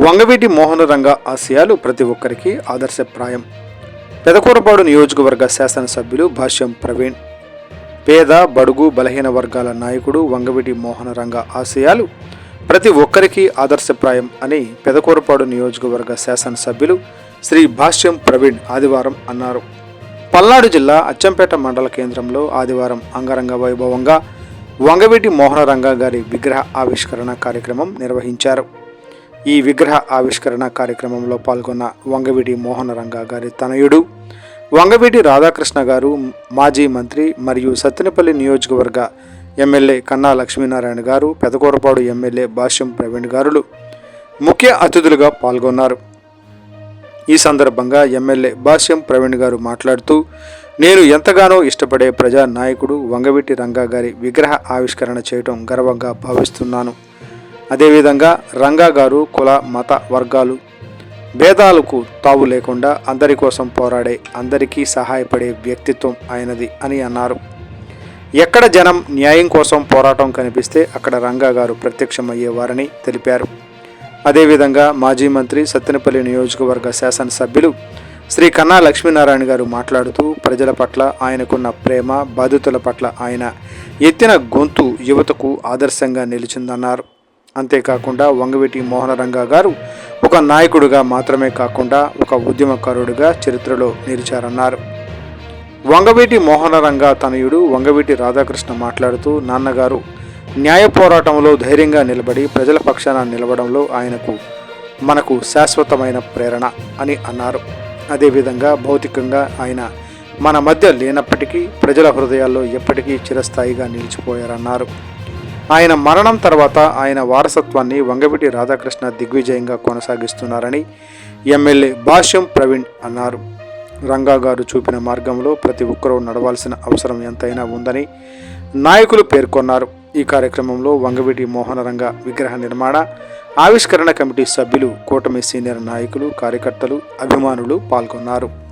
వంగవీటి మోహనరంగ ఆశయాలు ప్రతి ఒక్కరికి ఆదర్శప్రాయం. పెదకూరపాడు నియోజకవర్గ శాసనసభ్యులు భాష్యం ప్రవీణ్. పేద బడుగు బలహీన వర్గాల నాయకుడు వంగవీటి మోహనరంగ ఆశయాలు ప్రతి ఒక్కరికి ఆదర్శప్రాయం అని పెదకూరపాడు నియోజకవర్గ శాసనసభ్యులు శ్రీ భాష్యం ప్రవీణ్ ఆదివారం అన్నారు. పల్నాడు జిల్లా అచ్చంపేట మండల కేంద్రంలో ఆదివారం అంగరంగ వైభవంగా వంగవీటి మోహనరంగ గారి విగ్రహ ఆవిష్కరణ కార్యక్రమం నిర్వహించారు. ఈ విగ్రహ ఆవిష్కరణ కార్యక్రమంలో పాల్గొన్న వంగవీటి మోహనరంగా గారి తనయుడు వంగవీటి రాధాకృష్ణ గారు మాజీ మంత్రి మరియు సత్తెనపల్లి నియోజకవర్గ ఎమ్మెల్యే కన్నా లక్ష్మీనారాయణ గారు పెదకూరపాడు ఎమ్మెల్యే భాష్యం ప్రవీణ్ గారులు ముఖ్య అతిథులుగా పాల్గొన్నారు. ఈ సందర్భంగా ఎమ్మెల్యే భాష్యం ప్రవీణ్ గారు మాట్లాడుతూ నేను ఎంతగానో ఇష్టపడే ప్రజా నాయకుడు వంగవీటి రంగా గారి విగ్రహ ఆవిష్కరణ చేయటం గర్వంగా భావిస్తున్నాను. అదేవిధంగా రంగా గారు కుల మత వర్గాలు. భేదాలకు తావు లేకుండా అందరి కోసం పోరాడే అందరికీ సహాయపడే వ్యక్తిత్వం ఆయనది అని అన్నారు. ఎక్కడ జనం న్యాయం కోసం పోరాటం కనిపిస్తే అక్కడ రంగా గారు ప్రత్యక్షమయ్యేవారని తెలిపారు. అదేవిధంగా మాజీ మంత్రి సత్తెనపల్లి నియోజకవర్గ శాసనసభ్యులు శ్రీ కన్నా లక్ష్మీనారాయణ గారు మాట్లాడుతూ ప్రజల పట్ల ఆయనకున్న ప్రేమ బాధితుల పట్ల ఆయన ఎత్తిన గొంతు యువతకు ఆదర్శంగా నిలిచిందన్నారు. అంతేకాకుండా వంగవీటి మోహనరంగా గారు ఒక నాయకుడిగా మాత్రమే కాకుండా ఒక ఉద్యమకారుడిగా చరిత్రలో నిలిచారన్నారు. వంగవీటి మోహనరంగ తనయుడు వంగవీటి రాధాకృష్ణ మాట్లాడుతూ నాన్నగారు న్యాయ పోరాటంలో ధైర్యంగా నిలబడి ప్రజల పక్షాన నిలవడంలో ఆయనకు మనకు శాశ్వతమైన ప్రేరణ అని అన్నారు. అదేవిధంగా భౌతికంగా ఆయన మన మధ్య లేనప్పటికీ ప్రజల హృదయాల్లో ఎప్పటికీ చిరస్థాయిగా నిలిచిపోయారన్నారు. ఆయన మరణం తర్వాత ఆయన వారసత్వాన్ని వంగవీటి రాధాకృష్ణ దిగ్విజయంగా కొనసాగిస్తున్నారని ఎమ్మెల్యే భాష్యం ప్రవీణ్ అన్నారు. రంగా గారు చూపిన మార్గంలో ప్రతి ఒక్కరూ నడవాల్సిన అవసరం ఎంతైనా ఉందని నాయకులు పేర్కొన్నారు. ఈ కార్యక్రమంలో వంగవీటి మోహనరంగ విగ్రహ నిర్మాణ ఆవిష్కరణ కమిటీ సభ్యులు కూటమి సీనియర్ నాయకులు కార్యకర్తలు అభిమానులు పాల్గొన్నారు.